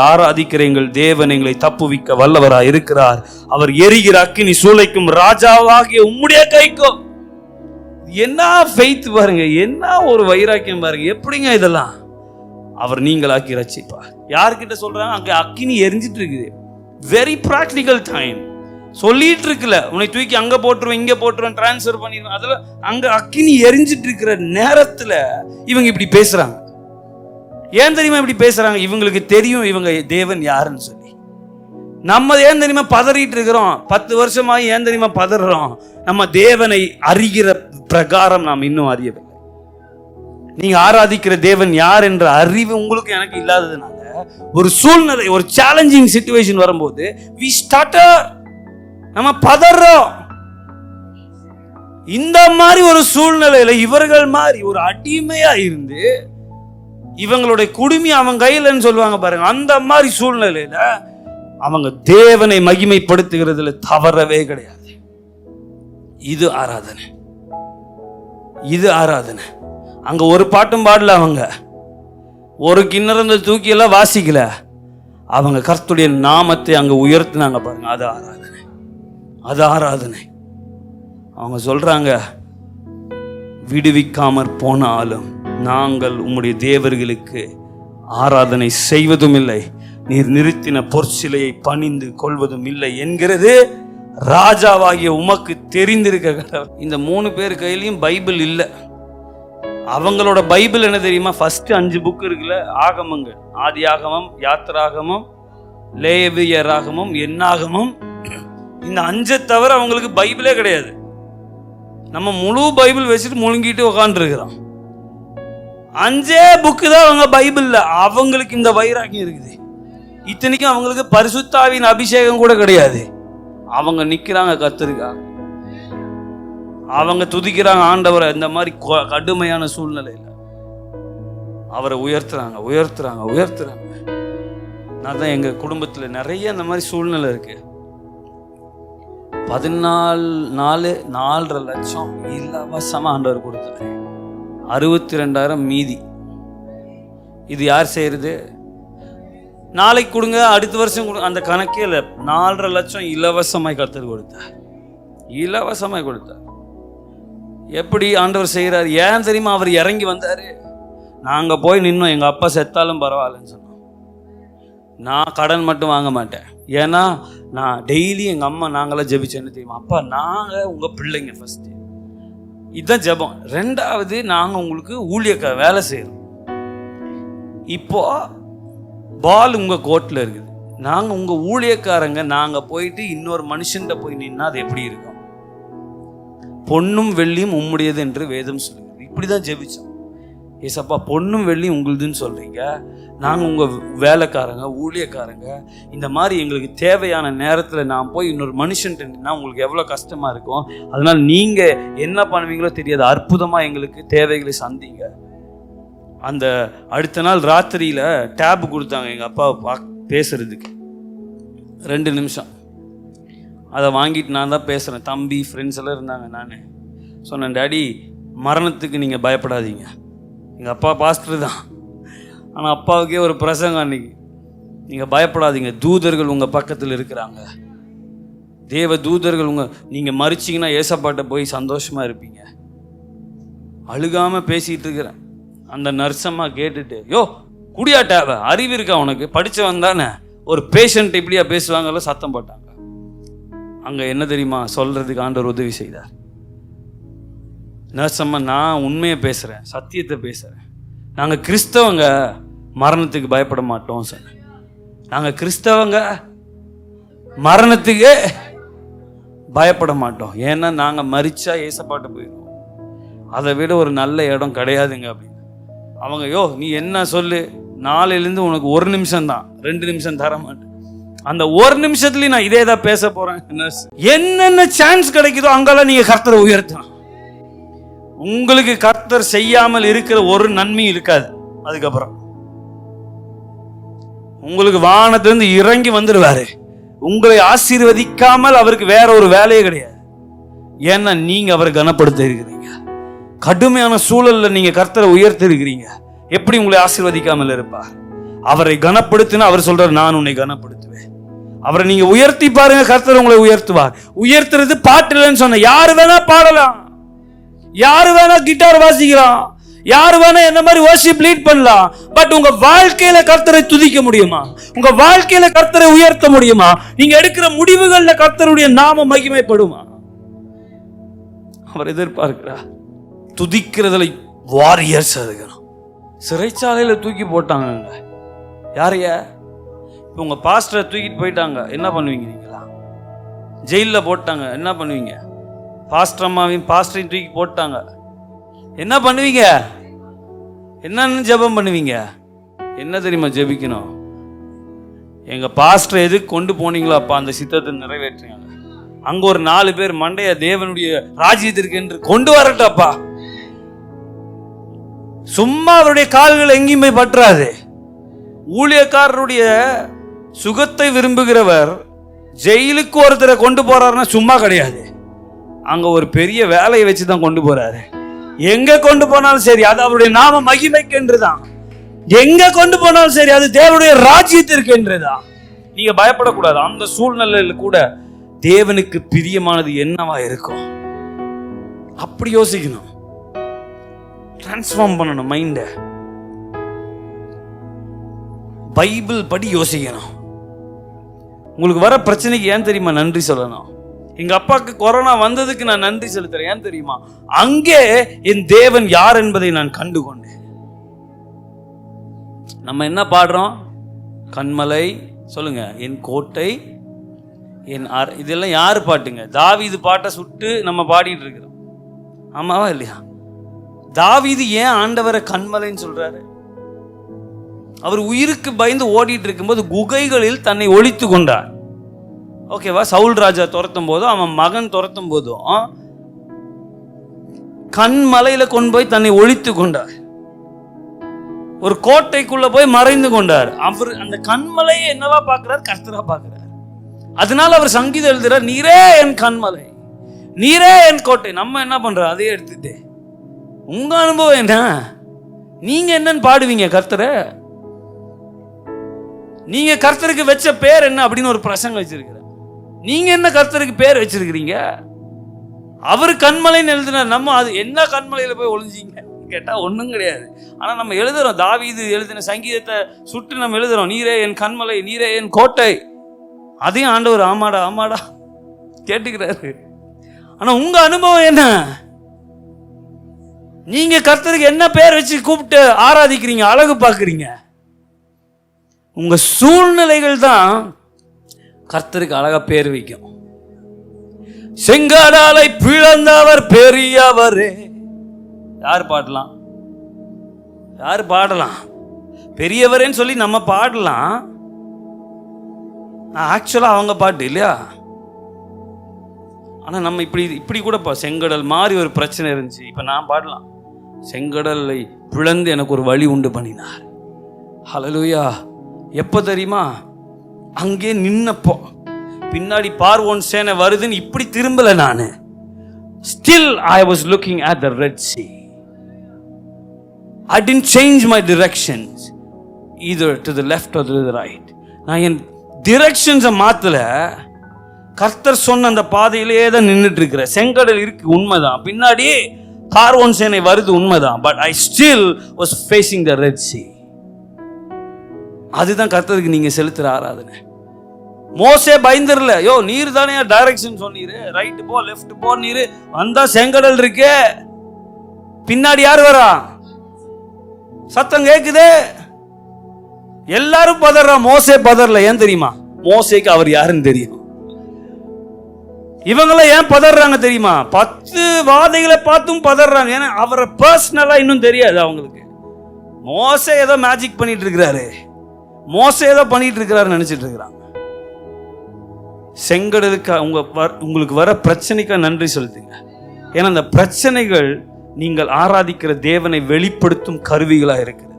ஆராதிக்கிற எங்கள் தேவன் எங்களை தப்புவிக்க வல்லவராய் இருக்கிறார். அவர் எரிகிற அக்கினி சூளைக்கும் ராஜாவாகிய உம்முடைய கைக்கும் என்ன ஃபெய்த் பாருங்க என்ன ஒரு வைராக்கியம் பாருங்க எப்படிங்க இதெல்லாம்? அவர் நீங்களாக்கி ரட்சிப்பார். யார்கிட்ட சொல்றாங்க? அங்க அக்கினி எரிஞ்சிட்டு இருக்குது வெரி ப்ராக்டிக்கல் டைம் சொல்லிட்டு இருக்குல்ல உன்னை தூக்கி அங்க போட்டுருவேன் இங்க போட்டுருவேன் டிரான்ஸ்ஃபர் பண்ணிடுவேன் அதுல அங்க அக்கினி எரிஞ்சிட்டு இருக்கிற நேரத்துல இவங்க இப்படி பேசுறாங்க. ஏன் தெரியுமா இப்படி பேசுறாங்க? இவங்களுக்கு தெரியும் இவங்க தேவன் யாருன்னு சொல்லி. நம்ம ஏன் தெரியுமா பதறிட்டு இருக்கிறோம்? பத்து வருஷமா ஏன் தெரியுமா பதறோம்? நம்ம தேவனை அறிகிற பிரகாரம் நாம் இன்னும் அறியவில்லை. நீங்க ஆராதிக்கிற தேவன் யார் என்ற அறிவு உங்களுக்கு எனக்கு இல்லாததுனால ஒரு சூழ்நிலை ஒரு சேலஞ்சிங் சுச்சுவேஷன் வரும்போது வி ஸ்டார்டர் நம்ம பதறோம். இந்த மாதிரி ஒரு சூழ்நிலையில இவர்கள் மாதிரி ஒரு அடிமையா இருந்து இவங்களுடைய குடுமி அவன் கையிலன்னு சொல்லுவாங்க பாருங்க. அந்த மாதிரி சூழ்நிலையில அவங்க தேவனை மகிமைப்படுத்துகிறதுல தவறவே கிடையாது. இது ஆராதனை. இது ஆராதனை. அங்க ஒரு பாட்டும் பாடல அவங்க. ஒரு கிண்ணறந்த தூக்கி எல்லாம் வாசிக்கல. அவங்க கர்த்துடைய நாமத்தை அங்க உயர்த்தினாங்க பாருங்க. அது ஆராதனை. அது ஆராதனை. அவங்க சொல்றாங்க விடுவிக்காமற் போனாலும் நாங்கள் உம்முடைய தேவர்களுக்கு ஆராதனை செய்வதும் இல்லை நீர் நிறுத்தின பொற்சிலையை பணிந்து கொள்வதும் இல்லை என்கிறது ராஜாவாகிய உமக்கு தெரிந்திருக்க இந்த மூணு பேர் கையிலையும் பைபிள் இல்லை. அவங்களோட பைபிள் என்ன தெரியுமா? ஃபர்ஸ்ட் அஞ்சு புக் இருக்குல்ல ஆகமங்கள். ஆதி ஆகமம் யாத்திராகமம் லேவியராகமம் எண்ணாகமம் இந்த அஞ்சை தவிர அவங்களுக்கு பைபிளே கிடையாது. நம்ம முழு பைபிள் வச்சுட்டு முழுங்கிட்டு உக்காந்துருக்கிறோம். அஞ்சே புக்கு தான் அவங்க பைபிள்ல. அவங்களுக்கு இந்த வைராக்கியம் இருக்குது. இத்தனைக்கும் அவங்களுக்கு பரிசுத்தாவின் அபிஷேகம் கூட கிடையாது. அவங்க நிக்கிறாங்க கத்திருக்காங்க அவங்க துதிக்கிறாங்க ஆண்டவரை. இந்த மாதிரி கொ- கடுமையான சூழ்நிலையில அவரை உயர்த்துறாங்க உயர்த்துறாங்க உயர்த்துறாங்க. நான் தான் எங்க குடும்பத்துல நிறைய இந்த மாதிரி சூழ்நிலை இருக்கு. பதினாலு நாலு நாலரை லட்சம் இலவசமா ஆண்டவர் கொடுத்துருக்கேன் அறுபத்தி ரெண்டாயிரம் மீதி. இது யார் செய்கிறது நாளைக்கு கொடுங்க அடுத்த வருஷம் கொடுங்க அந்த கணக்கே இல்லை. நாலரை லட்சம் இலவசமாய் கற்றுக் கொடுத்தார். இலவசமாய் கொடுத்தார். எப்படி ஆண்டவர் செய்கிறார்? ஏன் தெரியுமா? அவர் இறங்கி வந்தார். நாங்கள் போய் நின்னோம். எங்கள் அப்பா செத்தாலும் பரவாயில்லன்னு சொன்னோம். நான் கடன் மட்டும் வாங்க மாட்டேன். ஏன்னா நான் டெய்லி எங்கள் அம்மா நாங்களாம் ஜெபிச்சேன்னு தெரியுமா? அப்பா நாங்கள் உங்கள் பிள்ளைங்க ஃபஸ்ட்டு இதுதான் ஜெபம். ரெண்டாவது நாங்கள் உங்களுக்கு ஊழியக்க வேலை செய்யறோம். இப்போ பால் உங்கள் கோர்ட்டில் இருக்குது. நாங்கள் உங்கள் ஊழியக்காரங்க நாங்கள் போயிட்டு இன்னொரு மனுஷன்கிட்ட போய் நின்னா அது எப்படி இருக்கும்? பொன்னும் வெள்ளியும் உம்முடையது என்று வேதம் சொல்லுங்கள் இப்படி தான் ஜெபிச்சோம். ஏசப்பா பொண்ணும் வெள்ளியும் உங்களுதுன்னு சொல்கிறீங்க நாங்கள் உங்கள் வேலைக்காரங்க ஊழியக்காரங்க. இந்த மாதிரி எங்களுக்கு தேவையான நேரத்தில் நான் போய் இன்னொரு மனுஷன்ட்டு உங்களுக்கு எவ்வளோ கஷ்டமாக இருக்கும்? அதனால் நீங்கள் என்ன பண்ணுவீங்களோ தெரியாது. அற்புதமாக எங்களுக்கு தேவைகளை சந்திங்க. அந்த அடுத்த நாள் ராத்திரியில் டேப் கொடுத்தாங்க எங்கள் அப்பா பா பேசுறதுக்கு. ரெண்டு நிமிஷம். அதை வாங்கிட்டு நான் தான் பேசுகிறேன் தம்பி ஃப்ரெண்ட்ஸ் எல்லாம் இருந்தாங்க நான். சொன்னேன் டாடி மரணத்துக்கு நீங்கள் பயப்படாதீங்க. எங்கள் அப்பா பாஸ்டர் தான். ஆனால் அப்பாவுக்கே ஒரு பிரசங்கம் அன்னைக்கு. நீங்கள் பயப்படாதீங்க தூதர்கள் உங்கள் பக்கத்தில் இருக்கிறாங்க. தேவ தூதர்கள் உங்கள் நீங்கள் மறிச்சிங்கன்னா ஏசப்பாட்ட போய் சந்தோஷமாக இருப்பீங்க. அழுகாமல் பேசிகிட்டு இருக்கிறேன். அந்த நர்சம்மா கேட்டுட்டு யோ குடியாட்டாவ அறிவு இருக்கா உனக்கு? படித்தவன் தானே. ஒரு பேஷண்ட் இப்படியா பேசுவாங்கல்ல சத்தம் போட்டாங்க. அங்கே என்ன தெரியுமா? சொல்கிறதுக்கு ஆண்டவர் உதவி செய்தார். நர்சம்மா நான் உண்மையை பேசுகிறேன் சத்தியத்தை பேசுகிறேன் நாங்கள் கிறிஸ்தவங்க மரணத்துக்கு பயப்பட மாட்டோம் சார் நாங்கள் கிறிஸ்தவங்க மரணத்துக்கு பயப்பட மாட்டோம். ஏன்னா நாங்கள் மறிச்சா ஏசப்பாட்டு போயிடுவோம் அதை விட ஒரு நல்ல இடம் கிடையாதுங்க அப்படின்னு. அவங்க யோ நீ என்ன சொல்லு? நாளையிலேருந்து உனக்கு ஒரு நிமிஷம் தான். ரெண்டு நிமிஷம் தர மாட்டேன் அந்த ஒரு நிமிஷத்துலயும் நான் இதே தான் பேச போறேன் என்னென்ன சான்ஸ் கிடைக்குதோ அங்கெல்லாம் நீங்க கர்த்தரை உயர்த்தணும் உங்களுக்கு கர்த்தர் செய்யாமல் இருக்கிற ஒரு நன்மையும் இருக்காது. அதுக்கப்புறம். உங்களுக்கு வானத்திலிருந்து இறங்கி வந்துடுவாரு. உங்களை ஆசீர்வதிக்காமல் அவருக்கு வேற ஒரு வேலையே கிடையாது. ஏன்னா நீங்க அவரை கனப்படுத்த இருக்கிறீங்க. கடுமையான சூழல்ல நீங்க கர்த்தரை உயர்த்தி இருக்கிறீங்க. எப்படி உங்களை ஆசீர்வதிக்காமல் இருப்பார்? அவரை கனப்படுத்தினா அவர் சொல்றார் நான் உன்னை கனப்படுத்துவேன். அவரை நீங்க உயர்த்தி பாருங்க கர்த்தர் உங்களை உயர்த்துவார். உயர்த்துறது பாட்டு இல்லைன்னு சொன்ன யாரு வேணா பாடலாம். யாரு வேணா கிட்டார் வாசிக்கலாம். யாரு வேணா என்ன மாதிரி வர்ஷிப் லீட் பண்ணலாம். பட் உங்க வாழ்க்கையில கர்த்தரை துதிக்க முடியுமா? உங்க வாழ்க்கையில கர்த்தரை உயர்த்த முடியுமா? நீங்க எடுக்கிற முடிவுகள்ல கர்த்தருடைய நாம மகிமைப்படுமா? அவர் எதிர்பார்க்கிறார் துதிக்கிறதுல வாரியர்ஸ் இருக்கணும். சிறைச்சாலையில தூக்கி போட்டாங்க யாரைய இப்போ உங்க பாஸ்டரை தூக்கிட்டு போயிட்டாங்க. என்ன பண்ணுவீங்க நீங்களா ஜெயிலில் போட்டாங்க. என்ன பண்ணுவீங்க? பாஸ்டர் அம்மாவையும் பாஸ்டரையும் தூக்கி போட்டாங்க என்ன பண்ணுவீங்க? என்னன்னு ஜெபம் பண்ணுவீங்க? என்ன தெரியுமா ஜெபிக்கணும்? எங்க பாஸ்டர் எதுக்கு கொண்டு போனீங்களாப்பா? அந்த சித்தத்தை நிறைவேற்றுங்க. அங்க ஒரு நாலு பேர் மண்டைய தேவனுடைய ராஜ்யத்திற்கு என்று கொண்டு வரட்டப்பா. சும்மா அவருடைய கால்கள் எங்கேயும் போய் பற்றாது. ஊழியக்காரருடைய சுகத்தை விரும்புகிறவர் ஜெயிலுக்கு ஒருத்தரை கொண்டு போறாருன்னா சும்மா கிடையாது. அங்க ஒரு பெரிய வேலையை வச்சு தான் கொண்டு போறாரு. எங்க கொண்டு போனாலும் சரி அது அவருடைய நாம மகிமைக்கென்றுதான். எங்க கொண்டு போனாலும் சரி அது தேவனுடைய ராஜ்யத்திற்கு என்றுதான் நீங்க பயப்படக்கூடாது அந்த சூழ்நிலையில கூட தேவனுக்கு பிரியமானது என்னவா இருக்கும்? அப்படி யோசிக்கணும். டிரான்ஸ்ஃபார்ம் பண்ணணும் மைண்டை பைபிள் படி யோசிக்கணும். உங்களுக்கு வர பிரச்சனைக்கு ஏன் தெரியுமா நன்றி சொல்லணும்? எங்க அப்பாவுக்கு கொரோனா வந்ததுக்கு நான் நன்றி செலுத்துறேன். ஏன் தெரியுமா? அங்கே என் தேவன் யார் என்பதை நான் கண்டு கொண்டேன் நம்ம என்ன பாடுறோம்? கண்மலை சொல்லுங்க. என் கோட்டை என் அர இதெல்லாம் யார் பாட்டுங்க? தாவீது பாட்டை சுட்டு நம்ம பாடிட்டு இருக்கிறோம். ஆமாவா இல்லையா? தாவிது ஏன் ஆண்டவரை கண்மலைன்னு சொல்றாரு? அவர் உயிருக்கு பயந்து ஓடிட்டு இருக்கும்போது குகைகளில் தன்னை ஒழித்து கொண்டார். ஓகேவா? சவுல் ராஜா துரத்தும் போதும் அவன் மகன் துரத்தும் போதும் கண்மலையில கொண்டு போய் தன்னை ஒழித்து கொண்டார். ஒரு கோட்டைக்குள்ள போய் மறைந்து கொண்டார். அவர் அந்த கண்மலையை என்னவா பார்க்கிறார்? கர்த்தரா பார்க்கிறார். அதனால அவர் சங்கீதம் எழுதுறார் நீரே என் கண்மலை நீரே என் கோட்டை. நம்ம என்ன பண்றோம்? அதே எடுத்துட்டு உங்க அனுபவம் என்ன? நீங்க என்னன்னு பாடுவீங்க கர்த்தரை. நீங்க கர்த்தருக்கு வச்ச பேர் என்ன? அப்படின்னு ஒரு பிரசங்க வச்சிருக்கிற நீங்க என்ன கர்த்தருக்கு பேர் வச்சிருக்கிறீங்க? அவர் கண்மலைன்னு எழுதினார். நம்ம அது என்ன கண்மலையில போய் ஒளிஞ்சீங்க? கேட்டா ஒண்ணும் கிடையாது. ஆனா நம்ம எழுதுறோம். தாவீது எழுதின சங்கீதத்தை சுட்டு நம்ம எழுதுறோம். நீரே என் கண்மலை நீரே என் கோட்டை. அதையும் ஆண்டவர் ஆமாடா ஆமாடா. கேட்டுக்கிறாரு. ஆனா உங்க அனுபவம் என்ன? நீங்க கர்த்தருக்கு என்ன பேர் வச்சு கூப்பிட்டு ஆராதிக்கிறீங்க அழகு பார்க்குறீங்க? உங்க சூழ்நிலைகள் தான் கர்த்தருக்கு அழகா பேர் வைக்கும். செங்காடாலை பிளந்தவர் பெரியவரே. யார் பாடலாம்? யார் பாடலாம்? பெரியவரேன்னு சொல்லி நம்ம பாடலாம். ஆக்சுவலாக அவங்க பாட்டு இல்லையா? ஆனால் நம்ம இப்படி இப்படி கூட பா செங்கடல் மாதிரி ஒரு பிரச்சனை இருந்துச்சு. இப்போ நான் பாடலாம். செங்கடலை பிளந்து எனக்கு ஒரு வழி உண்டு பண்ணினார். ஹalleluya எப்போ தெரியுமா? அங்கே நின்னப்போ. பின்னாடி பார்வோன் சேனை வருதுன்னு இப்படி திரும்பல நான். Still I was looking at the red sea I didn't change my directions இது to the left or to right நான் என் டிரெக்ஷன்ஸை மாத்தல. கர்த்தர் சொன்ன அந்த பாதையிலேயே தான் நின்றுட்டு இருக்கிறேன் செங்கடல் இருக்கு உண்மைதான். பின்னாடி பார்வோன் சேனை வருது உண்மைதான். But I still was facing the red sea அதுதான் கர்த்தருக்கு நீங்க செலுத்துற ஆராதனை. மோசே பயந்துரல யோ நீர் தானே டைரக்ஷன் சொன்னீரு? ரைட்டு போ லெஃப்ட் போ நீர். வந்தா செங்கடல் இருக்கே. பின்னாடி யார் வரா? சத்தம் கேக்குது. எல்லாரும் பதறா. மோசே பதறல. ஏன் தெரியுமா? மோசேக்கு அவர் யாருன்னு தெரியும். இவங்களாம் ஏன் பதறாங்க தெரியுமா? பத்து வாதைகளை பார்த்தும் பதறாங்க. ஏன்னா அவரை பர்சனலா இன்னும் தெரியாது அவங்களுக்கு. மோசே ஏதோ மேஜிக் பண்ணிட்டு இருக்கிறாரு. மோசே ஏதோ பண்ணிட்டு இருக்கிறாரு நினைச்சிட்டு இருக்கிறாங்க. செங்கடலுக்கு உங்க உங்களுக்கு வர பிரச்சனைக்கு நன்றி செலுத்துங்க ஏன்னா அந்த பிரச்சனைகள் நீங்கள் ஆராதிக்கிற தேவனை வெளிப்படுத்தும் கருவிகளாக இருக்குது.